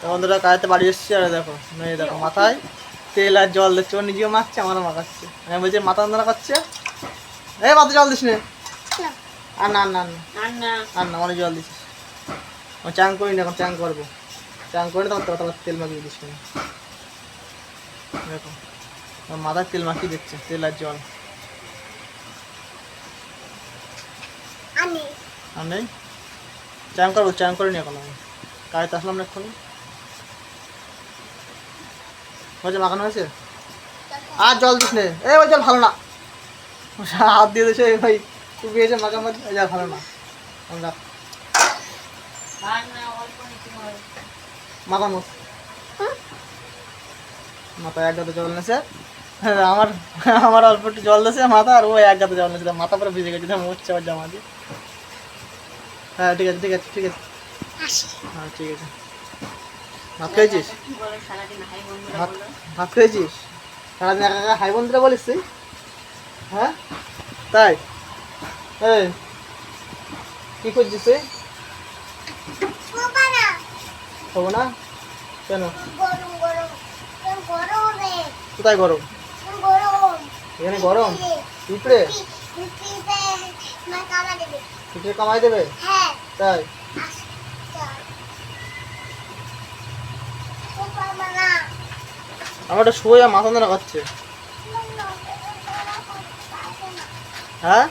তো বন্ধুরা কাজতে বাড়ি এসেছি আর দেখো মেয়ে দেখো মাথায় তেল আর জল দিচ্ছে। ও নিজেও মাখছে আমারও মাখাচ্ছে। আমি বলছি মাথা যন্ত্রণা করছে? এই মাথা জল দিস নে। আর না না না। না আর না অনেক জল দিচ্ছিস। আমি চান করি না এখন চান করব। চান করে তখন তো তারপর তেল মাখিয়ে দিস তুমি দেখো মাথায় তেল মাখিয়ে দিচ্ছে তেল আর জল। আমি চান করব চান করিনি এখন আমি। কাজে আসলাম না এক্ষুনি। হয়েছে মাখানো হয়েছে? আর জল দিস নে। এই ওই জল ভালো না। হাত দিয়ে দিয়েছে ভাই তুই পেয়েছে মাখা মাখি এই জল ভালো না। আমরা মাখানো মাথায় এক গাতে জল নেছে আমার আমার অল্প একটু জল দিয়েছে মাথা আর ও এক গাতে জল নেছে মাথা পরে ভিজে গেছে মুছছে আবার জামা দিয়ে। হ্যাঁ ঠিক আছে ঠিক আছে ঠিক আছে। হ্যাঁ ঠিক আছে। ভাত খেয়েছিস ভাত ভাত খেয়েছিস সারাদিন একা একা হাই বন্ধুরা বলিস তুই? হ্যাঁ? তাই? এই কি করছিস তুই? বাবা না কেন? কোথায় গরম? এখানে গরম? পিঁপড়ে। পিঁপড়ে? কামাই দেবে। হ্যাঁ। তাই আস চল ও বাবা না আমার একটা শুয়ে মাথা ধরা করছে। হ্যাঁ?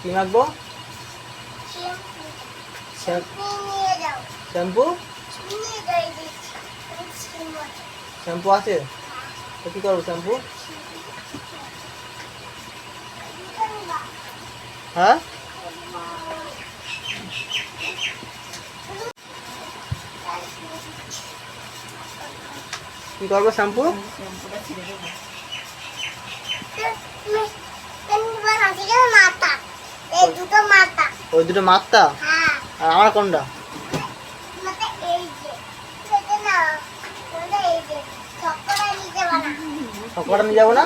কি মাখবো? শ্যাম্পু? শ্যাম্পু আছে? তো কি করব, শ্যাম্পু? হ্যাঁ? কি করব, শ্যাম্পু? ওই দুটো মাত্তা? হ্যাঁ আর আমার কোনটা? সকালটা নিয়ে যাব না?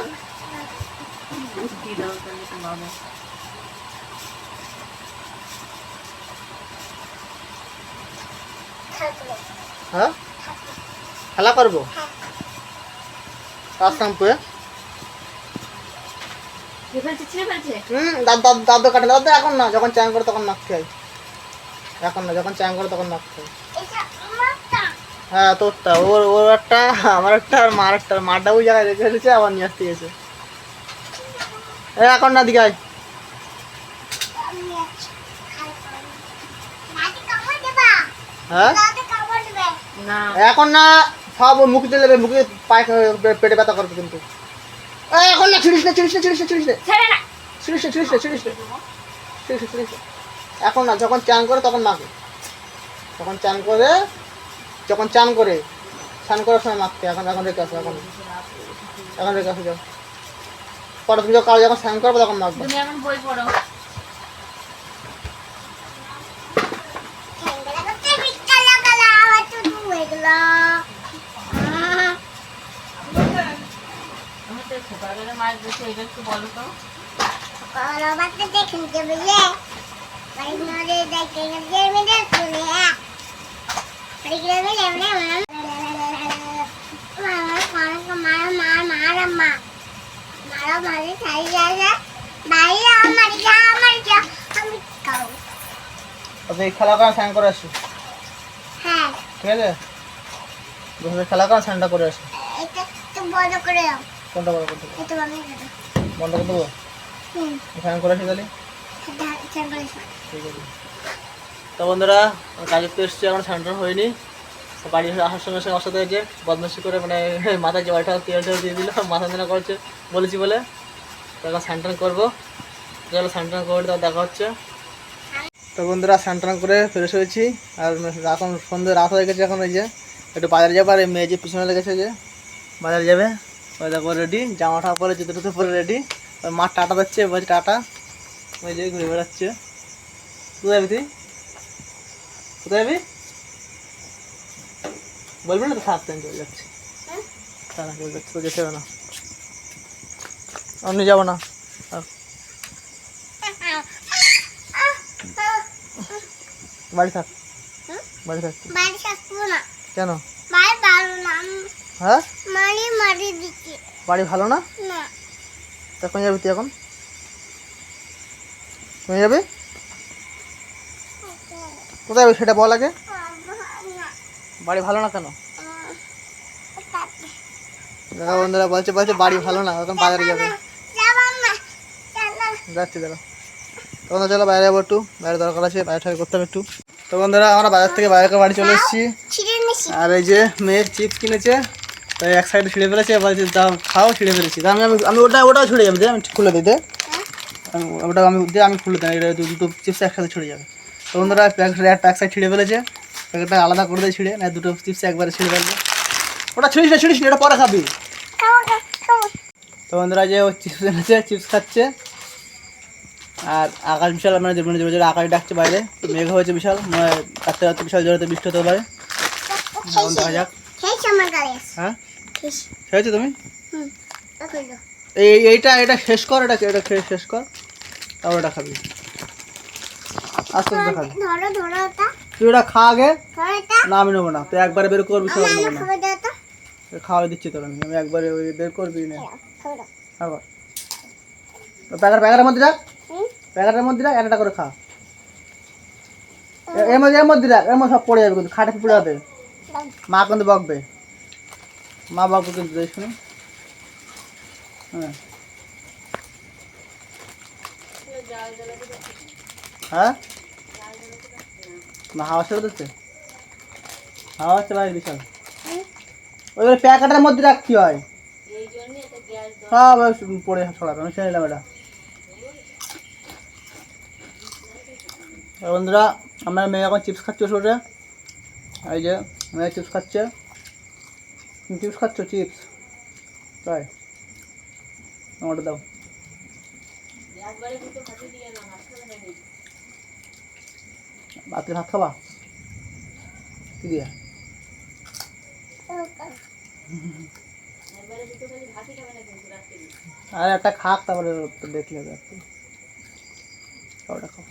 হ্যাঁ? খেলা করব? ছিঁড়ে ফেলছে হুম দাদ দাদ কাটে দাদু এখন না যখন চান করে তখন মাখতে হয় এখন না যখন চান করে তখন মাখতে হয় হ্যাঁ তোরটা ওর ওর একটা আমার একটা আর মার একটা মারটা ওই জায়গায় রেখে এসেছে আবার নিয়ে আসতে গেছে। এ এখন না দিকে আয়। হ্যাঁ? এখন না ওর মুখে চলে যাবে মুখে পায়ে পেটে ব্যথা করবে কিন্তু। এখন না ছিড়িস না ছিড়িস না ছিড়িস না ছিড়িস না। ছেড়ে না। ছিড়িস না ছিড়িস না ছিড়িস না। ছিড়িস ছিড়িস এখন না যখন চান করে তখন মাখে। যখন চান করে যখন চান করে চান করার সময় মাখতে। এখন এখন রেখে আসো এখন। এখন রেখে আসো যাও। পরে তুমি যখন কারও যখন স্নান করবে তখন মাখবে। তুমি এখন বই পড়ো। সকালবেলা মাছ বসে এটা একটু বলো তো। কলা বাচ্চা দেখে নিতে বুঝলে বাড়ি নদে দেখে নিতে মেরে শুনে বাড়ি গেলে মেরে মেরে মারা মারা মারা মারা মা মারা মারে ছাড়ি যায় বাইরে আমার যা আমার যা। আমি খাও আপনি খেলা স্নান করে আসি হ্যাঁ। ঠিক আছে? খেলা স্নানটা করে আসি এটা একটু বড় করে দাও। কোনটা বড় করতে এটা আমি দেবো। বন্ধ করে দেবো? হুম। করে আসি তাহলে? ঠিক আছে। তো বন্ধুরা কাজে তো এসছি এখন স্নান হয়নি। বাড়ি আসার সঙ্গে সঙ্গে অসাথে হয়েছে বদমাসি করে মানে মাথায় জলটা তেল টেল দিয়ে দিল মাথা ধরা করছে বলেছি বলে। তো এখন স্নান করব। চলো স্নান করে তো দেখা হচ্ছে। তো বন্ধুরা স্নান করে ফ্রেশ হয়েছি। আর এখন সন্ধ্যে রাত হয়ে গেছে এখন ওই যে। একটু বাজারে যাবে আর এই মেয়ে যে পিছনে লেগেছে যে বাজারে যাবে। ওই দেখো রেডি জামাটা পরে জুতো টুতো পরে রেডি ওই মাঠ টাটা দিচ্ছে বলছে টাটা। ওই যে ঘুরে বেড়াচ্ছে। কোথায় যাবি তুই? কোথায় যাবি বলবি না তো সাত আমি চলে যাচ্ছি। তারা চলে যাচ্ছে তো যেতে হবে না। আমি যাব না। থাক। বাড়ি থাক। বাড়ি থাক। বাড়ি থাকব না। কেন? হ্যাঁ? মারি মারি দিচ্ছি বাড়ি ভালো না? না। তা কোন যাবি তুই এখন? কোন যাবি? কোথায় যাবি সেটা বল আগে। বাড়ি ভালো না কেন? দাদা বন্ধুরা বলছে বলছে বাড়ি ভালো না এখন বাজারে যাবে। যাচ্ছি দাদা। তো বন্ধুরা চলো বাইরে যাব একটু বাইরে দরকার আছে বাইরে ঠাই করতে হবে একটু। তো বন্ধুরা আমরা বাজার থেকে বাইরে করে বাড়ি চলে এসেছি। আর এই যে মেয়ের চিপস কিনেছে তাই এক সাইডে ছিঁড়ে ফেলেছে বলছে দাও খাও ছিঁড়ে ফেলেছি। তা আমি আমি- আমি ওটা ওটাও ছুড়ে যাবে আমি খুলে দিই দে। আমি ওটা আমি দে আমি খুলে দিই এটা দুটো চিপস একসাথে ছুড়ে যাবে। তো বন্ধুরা একটা এক সাইড ছিঁড়ে ফেলেছে। প্যাকেটটা আলাদা করে দিয়ে ছিঁড়ে না দুটো চিপস একবারে ছিঁড়ে ফেলবে। ওটা ছিঁড়িস না ছিঁড়িস না এটা পরে খাবি। তো বন্ধুরা যে ও চিপস এনেছে চিপস খাচ্ছে। আর আকাশ বিশাল মানে যে- মানে জোরে জোরে আকাশ ডাকছে বাইরে মেঘ হয়েছে বিশাল মনে রাত্রে রাত্রে বিশাল জোরে বৃষ্টি হতে পারে। দেখা যাক। হ্যাঁ? খেয়েছি খেয়েছো তুমি। এই এইটা এটা শেষ কর এটা এটা খেয়ে শেষ কর। তারপর এটা খাবি। আস্তে আস্তে খাবি। তুই এটা খা আগে। না আমি নেব না। তুই একবারে বের করবি সব নেব না। খাওয়াই দিচ্ছি তোর আমি। আমি একবারে ওই বের করবি না। দাও। খাবার প্যাকেট প্যাকেটের মধ্যে রাখ প্যাকেটের মধ্যে রাখ একটা করে খা। এর মধ্যে এর মধ্যে রাখ এর মধ্যে সব পড়ে যাবে কিন্তু। খাটে পুড়ে যাবে মা কিন্তু বকবে। মা বাবু কিন্তু দেখ শুনি হ্যাঁ। হ্যাঁ? না হাওয়া ছেড়ে দিচ্ছে? হাওয়া হচ্ছে বিশাল। হুম। ওই প্যাকেটের মধ্যে রাখতে হয়? সব পড়ে ছড়াবে, আমি শুনে নিলাম এটা। বন্ধুরা, আমার মেয়ে এখন চিপস খাচ্ছে ওষুধে এই যে, মেয়ে চিপস খাচ্ছে। চিপস খাচ্ছ চিপস তাই। আমারটা দাও। রাত্রে ভাত খাবা? কি দিয়া? আর একটা খাক, তারপরে দেখলে খাও।